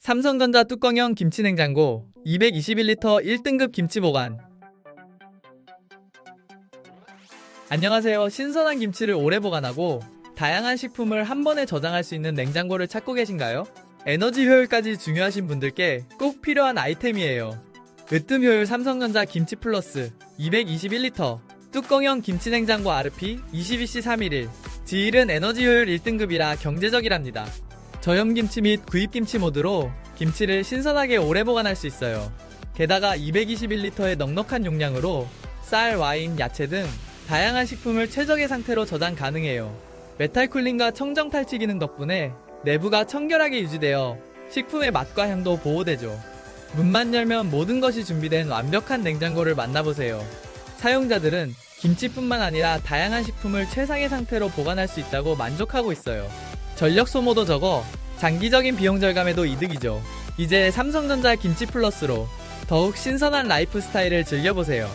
삼성전자 뚜껑형 김치냉장고 221리터 1등급 김치 보관 안녕하세요. 신선한 김치를 오래 보관하고 다양한 식품을 한 번에 저장할 수 있는 냉장고를 찾고 계신가요? 에너지 효율까지 중요하신 분들께 꼭 필요한 아이템이에요. 으뜸 효율 삼성전자 김치 플러스 221리터 뚜껑형 김치냉장고 RP 22C 311 지일은 에너지 효율 1등급이라 경제적이랍니다. 저염김치 및 구입김치 모드로 김치를 신선하게 오래 보관할 수 있어요. 게다가 221리터의 넉넉한 용량으로 쌀, 와인, 야채 등 다양한 식품을 최적의 상태로 저장 가능해요. 메탈 쿨링과 청정 탈취 기능 덕분에 내부가 청결하게 유지되어 식품의 맛과 향도 보호되죠. 문만 열면 모든 것이 준비된 완벽한 냉장고를 만나보세요. 사용자들은 김치뿐만 아니라 다양한 식품을 최상의 상태로 보관할 수 있다고 만족하고 있어요. 전력 소모도 적어 장기적인 비용 절감에도 이득이죠. 이제 삼성전자 김치 플러스로 더욱 신선한 라이프 스타일을 즐겨보세요.